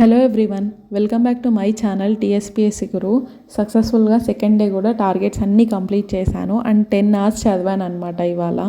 Hello everyone welcome back to my channel TSPSC Guru. సక్సెస్ఫుల్గా second day కూడా targets అన్నీ complete చేశాను. And ten hours చదివాను అనమాట ఇవాళ.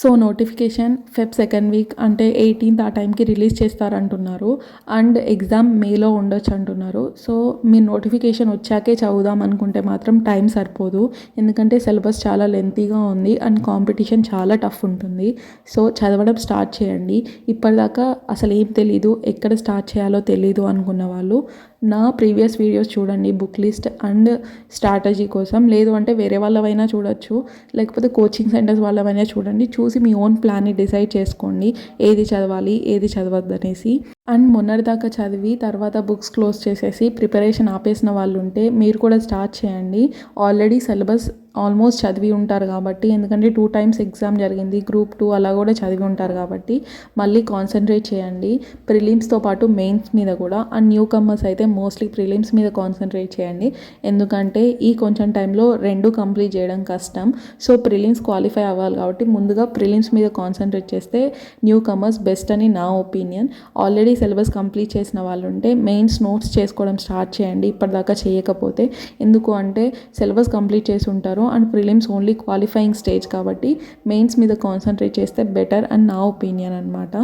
So notification Feb second week అంటే ఎయిటీన్త్ ఆ టైంకి రిలీజ్ చేస్తారంటున్నారు. అండ్ ఎగ్జామ్ మేలో ఉండొచ్చు అంటున్నారు సో మీ నోటిఫికేషన్ వచ్చాకే చదువుదాం అనుకుంటే మాత్రం టైం సరిపోదు. ఎందుకంటే సిలబస్ చాలా లెంతీగా ఉంది అండ్ కాంపిటీషన్ చాలా టఫ్ ఉంటుంది. సో చదవడం స్టార్ట్ చేయండి. ఇప్పటిదాకా అసలు ఏం తెలీదు ఎక్కడ స్టార్ట్ చేయాలో తెలీదు అనుకున్న వాళ్ళు. నా ప్రీవియస్ వీడియోస్ చూడండి బుక్ లిస్ట్ అండ్ స్ట్రాటజీ కోసం. లేదు అంటే వేరే వాళ్ళవైనా చూడొచ్చు. లేకపోతే కోచింగ్ సెంటర్స్ వాళ్ళవైనా చూడండి. చూసి మీ ఓన్ ప్లాన్ని డిసైడ్ చేసుకోండి. ఏది చదవాలి ఏది చదవద్దు అనేసి అండ్ మొన్నటిదాకా చదివి తర్వాత బుక్స్ క్లోజ్ చేసేసి ప్రిపరేషన్ ఆపేసిన వాళ్ళు ఉంటే మీరు కూడా స్టార్ట్ చేయండి. ఆల్రెడీ సిలబస్ ఆల్మోస్ట్ చదివి ఉంటారు కాబట్టి ఎందుకంటే టూ టైమ్స్ ఎగ్జామ్ జరిగింది గ్రూప్ టూ అలా కూడా చదివి ఉంటారు కాబట్టి మళ్ళీ కాన్సన్ట్రేట్ చేయండి. ప్రిలిమ్స్తో పాటు మెయిన్స్ మీద కూడా అండ్ న్యూ కమ్మర్స్ అయితే మోస్ట్లీ ప్రిలిమ్స్ మీద కాన్సన్ట్రేట్ చేయండి. ఎందుకంటే ఈ కొంచెం టైంలో రెండు కంప్లీట్ చేయడం కష్టం. సో ప్రిలిమ్స్ క్వాలిఫై అవ్వాలి కాబట్టి ముందుగా ప్రిలిమ్స్ మీద కాన్సన్ట్రేట్ చేస్తే న్యూ కమర్స్ బెస్ట్ అని నా ఒపీనియన్. ఆల్రెడీ సిలబస్ కంప్లీట్ చేసిన వాళ్ళు ఉంటే మెయిన్స్ నోట్స్ చేసుకోవడం స్టార్ట్ చేయండి. ఇప్పటిదాకా చేయకపోతే ఎందుకు అంటే సిలబస్ కంప్లీట్ చేసి ఉంటారు and prelims only qualifying stage కాబట్టి మెయిన్స్ మీద కాన్సన్ట్రేట్ చేస్తే బెటర్ అండ్ నా ఒపీనియన్ అనమాట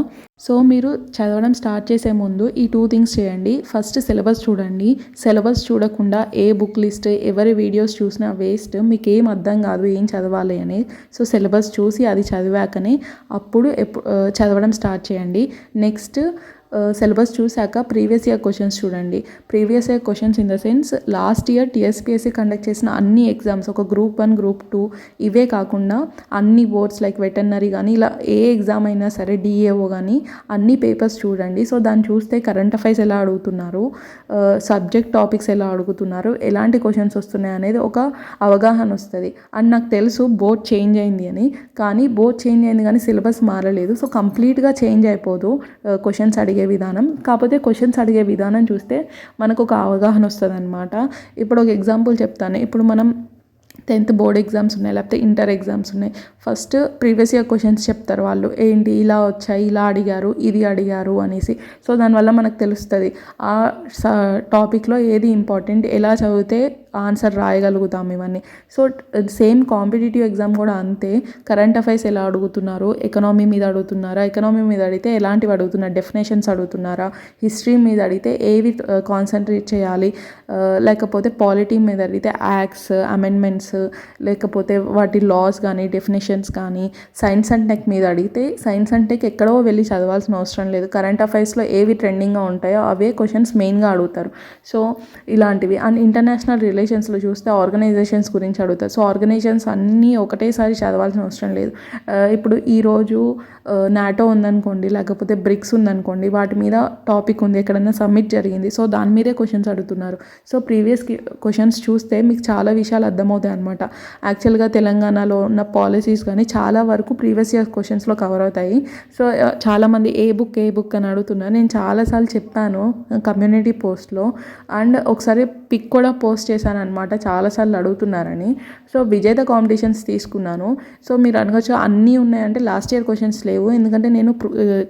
సో మీరు చదవడం స్టార్ట్ చేసే ముందు ఈ టూ థింగ్స్ చేయండి. ఫస్ట్ సిలబస్ చూడండి. సిలబస్ చూడకుండా ఏ బుక్ లిస్ట్ ఎవరి వీడియోస్ చూసినా వేస్ట్ మీకు ఏం అర్థం కాదు ఏం చదవాలి అని. సో సిలబస్ చూసి అది చదివాకనే అప్పుడు చదవడం స్టార్ట్ చేయండి. నెక్స్ట్ సిలబస్ చూశాక ప్రీవియస్ ఇయర్ క్వశ్చన్స్ చూడండి. Previous year questions in the sense last year TSPSC conduct చేసిన అన్ని ఎగ్జామ్స్ ఒక గ్రూప్ వన్ గ్రూప్ టూ ఇవే కాకుండా అన్ని బోర్డ్స్ లైక్ వెటర్నరీ కానీ ఇలా ఏ ఎగ్జామ్ అయినా సరే డిఏఓ కానీ అన్ని పేపర్స్ చూడండి. సో దాన్ని చూస్తే కరెంట్ అఫైర్స్ ఎలా అడుగుతున్నారు సబ్జెక్ట్ టాపిక్స్ ఎలా అడుగుతున్నారు ఎలాంటి క్వశ్చన్స్ వస్తున్నాయి అనేది ఒక అవగాహన వస్తుంది. అండ్ నాకు తెలుసు బోర్డ్ చేంజ్ అయింది అని కానీ బోర్డ్ చేంజ్ అయింది కానీ సిలబస్ మారలేదు. సో కంప్లీట్గా చేంజ్ అయిపోదు క్వశ్చన్స్ అడిగే అడిగే విధానం కాకపోతే క్వశ్చన్స్ అడిగే విధానం చూస్తే మనకు ఒక అవగాహన వస్తుంది అనమాట ఇప్పుడు ఒక ఎగ్జాంపుల్ చెప్తాను. ఇప్పుడు మనం టెన్త్ బోర్డ్ ఎగ్జామ్స్ ఉన్నాయి లేకపోతే ఇంటర్ ఎగ్జామ్స్ ఉన్నాయి. ఫస్ట్ ప్రీవియస్ ఇయర్ క్వశ్చన్స్ చెప్తారు వాళ్ళు. ఏంటి? ఇలా వచ్చాయి ఇలా అడిగారు ఇది అడిగారు అనేసి. సో దానివల్ల మనకు తెలుస్తుంది. ఆ టాపిక్లో ఏది ఇంపార్టెంట్ ఎలా చదివితే ఆన్సర్ రాయగలుగుతాం ఇవన్నీ. సో సేమ్ కాంపిటేటివ్ ఎగ్జామ్ కూడా అంతే. కరెంట్ అఫైర్స్ ఎలా అడుగుతున్నారు? ఎకనామీ మీద అడుగుతున్నారా? ఎకనామీ మీద అడిగితే ఎలాంటివి అడుగుతున్నారు? డెఫినేషన్స్ అడుగుతున్నారా? హిస్టరీ మీద అడిగితే ఏవి కాన్సన్ట్రేట్ చేయాలి? లేకపోతే పాలిటీ మీద అడిగితే యాక్ట్స్ అమెండ్మెంట్స్ లేకపోతే వాటి లాస్ కానీ డెఫినేషన్స్ కానీ సైన్స్ అండ్ టెక్ మీద అడిగితే సైన్స్ అండ్ టెక్ ఎక్కడో వెళ్ళి చదవాల్సిన అవసరం లేదు. కరెంట్ అఫైర్స్లో ఏవి ట్రెండింగ్గా ఉంటాయో అవే క్వశ్చన్స్ మెయిన్గా అడుగుతారు. సో ఇలాంటివి. అండ్ ఇంటర్నేషనల్ రిలేషన్స్లో చూస్తే ఆర్గనైజేషన్స్ గురించి అడుగుతారు సో ఆర్గనైజేషన్స్ అన్నీ ఒకటేసారి చదవాల్సిన అవసరం లేదు. ఇప్పుడు ఈరోజు నాటో ఉందనుకోండి లేకపోతే బ్రిక్స్ ఉందనుకోండి వాటి మీద టాపిక్ ఉంది ఎక్కడైనా సబ్మిట్ జరిగింది సో దాని మీదే క్వశ్చన్స్ అడుగుతున్నారు. సో ప్రీవియస్ క్వశ్చన్స్ చూస్తే మీకు చాలా విషయాలు అర్థమవుతాయి అనమాట యాక్చువల్గా తెలంగాణలో ఉన్న పాలసీస్ కానీ చాలా వరకు ప్రీవియస్ ఇయర్ క్వశ్చన్స్లో కవర్ అవుతాయి. సో చాలామంది ఏ బుక్ ఏ బుక్ అని అడుగుతున్నారు నేను చాలాసార్లు చెప్పాను కమ్యూనిటీ పోస్ట్లో. అండ్ ఒకసారి పిక్ కూడా పోస్ట్ చేశాను. అనమాట చాలాసార్లు అడుగుతున్నారని. సో విజేత కాంపిటీషన్స్ తీసుకున్నాను. సో మీరు అనగచ్చు అన్నీ ఉన్నాయంటే లాస్ట్ ఇయర్ క్వశ్చన్స్ లేవు. ఎందుకంటే నేను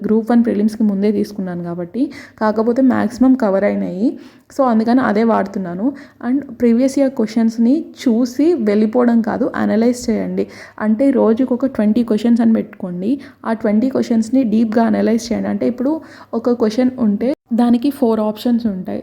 గ్రూప్ వన్ ప్రిలిమ్స్కి ముందే తీసుకున్నాను కాబట్టి. కాకపోతే మ్యాక్సిమం కవర్ అయినాయి. సో అందుకని అదే వాడుతున్నాను. అండ్ ప్రీవియస్ ఇయర్ క్వశ్చన్స్ని చూసి వెళ్ళిపోవడం కాదు అనలైజ్ చేయండి. అంటే రోజుకు ఒక ట్వంటీ క్వశ్చన్స్ అని పెట్టుకోండి. ఆ ట్వంటీ క్వశ్చన్స్ని డీప్గా అనలైజ్ చేయండి. అంటే ఇప్పుడు ఒక క్వశ్చన్ ఉంటే దానికి ఫోర్ ఆప్షన్స్ ఉంటాయి.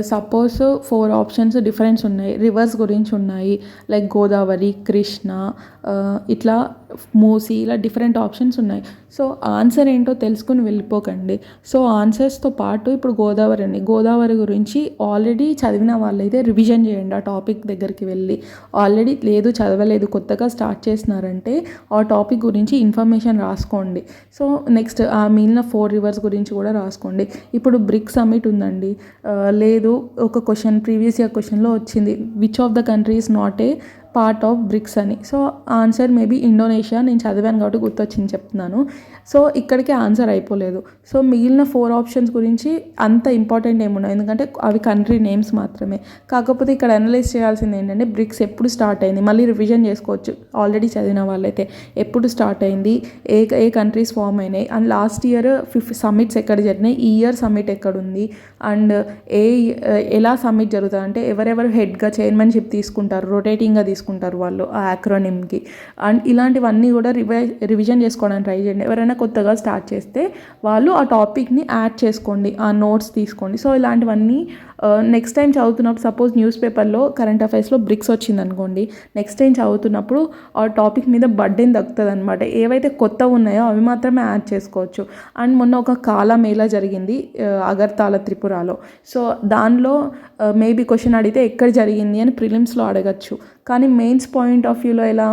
సపోజ్ ఫోర్ ఆప్షన్స్ డిఫరెన్స్ ఉన్నాయి. రివర్స్ గురించి ఉన్నాయి. లైక్ గోదావరి కృష్ణ uh, ఇట్లా మూసి ఇలా డిఫరెంట్ ఆప్షన్స్ ఉన్నాయి. సో ఆన్సర్ ఏంటో తెలుసుకుని వెళ్ళిపోకండి. సో ఆన్సర్స్తో పాటు ఇప్పుడు గోదావరి అండి. గోదావరి గురించి ఆల్రెడీ చదివిన వాళ్ళైతే రివిజన్ చేయండి ఆ టాపిక్ దగ్గరికి వెళ్ళి. ఆల్రెడీ లేదు చదవలేదు కొత్తగా స్టార్ట్ చేసినారంటే ఆ టాపిక్ గురించి ఇన్ఫర్మేషన్ రాసుకోండి. సో నెక్స్ట్ ఆ మిగిలిన ఫోర్ రివర్స్ గురించి కూడా రాసుకోండి. ఇప్పుడు బ్రిక్ సమిట్ ఉందండి. Uh, లేదు. ఒక క్వశ్చన్ ప్రీవియస్ ఇయర్ క్వశ్చన్లో వచ్చింది. Which of the countries not a part of BRICS అని. సో ఆన్సర్ మేబీ ఇండోనేషియా నేను చదివాను కాబట్టి గుర్తొచ్చింది చెప్తున్నాను. సో ఇక్కడికి ఆన్సర్ అయిపోలేదు. సో మిగిలిన ఫోర్ ఆప్షన్స్ గురించి అంత ఇంపార్టెంట్ ఏమున్నాయి ఎందుకంటే అవి కంట్రీ నేమ్స్ మాత్రమే. కాకపోతే ఇక్కడ అనలైజ్ చేయాల్సింది ఏంటంటే బ్రిక్స్ ఎప్పుడు స్టార్ట్ అయింది? మళ్ళీ రివిజన్ చేసుకోవచ్చు. ఆల్రెడీ చదివిన వాళ్ళైతే ఎప్పుడు స్టార్ట్ అయింది? ఏ ఏ కంట్రీస్ ఫామ్ అయినాయి? And last year fifth summits ఎక్కడ జరిగినాయి? ఈ ఇయర్ సమ్మిట్ ఎక్కడ ఉంది? అండ్ ఏ ఎలా సమ్మిట్ జరుగుతుంది? అంటే ఎవరెవరు హెడ్గా చైర్మన్షిప్ తీసుకుంటారు? రొటేటింగ్గా తీసుకుంటారు? వాళ్ళు ఆ యాక్రోనిమ్కి అండ్ ఇలాంటివన్నీ కూడా రివై రివిజన్ చేసుకోవడానికి ట్రై చేయండి. ఎవరైనా కొత్తగా స్టార్ట్ చేస్తే వాళ్ళు ఆ టాపిక్ని యాడ్ చేసుకోండి ఆ నోట్స్ తీసుకోండి. సో ఇలాంటివన్నీ Uh, నెక్స్ట్ టైం చదువుతున్నప్పుడు సపోజ్ న్యూస్ పేపర్లో కరెంట్ అఫైర్స్లో బ్రిక్స్ వచ్చింది అనుకోండి నెక్స్ట్ టైం చదువుతున్నప్పుడు ఆ టాపిక్ మీద బడ్డెన్ దక్కుతుంది అనమాట ఏవైతే కొత్తగా ఉన్నాయో అవి మాత్రమే యాడ్ చేసుకోవచ్చు. అండ్ మొన్న ఒక కాలా మేళా జరిగింది uh, అగర్తాల త్రిపురలో. సో దానిలో uh, మేబీ క్వశ్చన్ అడిగితే ఎక్కడ జరిగింది అని ప్రిలిమ్స్లో అడగచ్చు. కానీ మెయిన్స్ పాయింట్ ఆఫ్ వ్యూలో ఎలా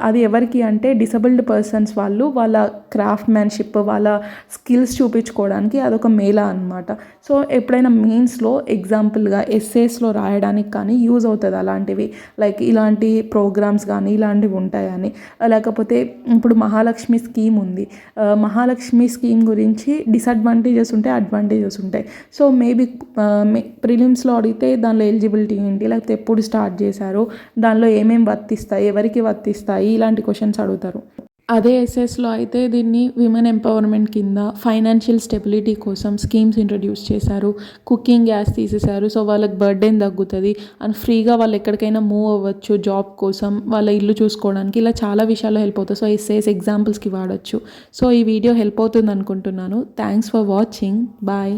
అది ఎవరికి అంటే డిసబుల్డ్ పర్సన్స్ వాళ్ళు వాళ్ళ క్రాఫ్ట్ మ్యాన్షిప్ వాళ్ళ స్కిల్స్ చూపించుకోవడానికి అదొక మేళ అనమాట సో ఎప్పుడైనా మెయిన్స్లో ఎగ్జాంపుల్గా ఎస్ఏస్లో రాయడానికి కానీ యూజ్ అవుతుంది అలాంటివి. లైక్ ఇలాంటి ప్రోగ్రామ్స్ కానీ ఇలాంటివి ఉంటాయని. లేకపోతే ఇప్పుడు మహాలక్ష్మి స్కీమ్ ఉంది. మహాలక్ష్మి స్కీమ్ గురించి డిసడ్వాంటేజెస్ ఉంటాయి అడ్వాంటేజెస్ ఉంటాయి. సో మేబీ ప్రిలిమ్స్లో అడిగితే దానిలో ఎలిజిబిలిటీ ఏంటి? లేకపోతే ఎప్పుడు స్టార్ట్ చేశారు? దానిలో ఏమేమి వర్తిస్తాయి? ఎవరికి వర్తిస్తాయి ఇలాంటి క్వశ్చన్స్ అడుగుతారు. అదే ఎస్ఎస్లో అయితే దీన్ని విమెన్ ఎంపవర్మెంట్ కింద ఫైనాన్షియల్ స్టెబిలిటీ కోసం స్కీమ్స్ ఇంట్రడ్యూస్ చేశారు. కుకింగ్ గ్యాస్ తీసేశారు. సో వాళ్ళకి బర్త్డేని తగ్గుతుంది. అండ్ ఫ్రీగా వాళ్ళు ఎక్కడికైనా మూవ్ అవ్వచ్చు. జాబ్ కోసం వాళ్ళ ఇల్లు చూసుకోవడానికి ఇలా చాలా విషయాల్లో హెల్ప్ అవుతుంది సో ఎస్ఏస్ ఎగ్జాంపుల్స్కి వాడచ్చు. సో ఈ వీడియో హెల్ప్ అవుతుంది అనుకుంటున్నాను. Thanks for watching bye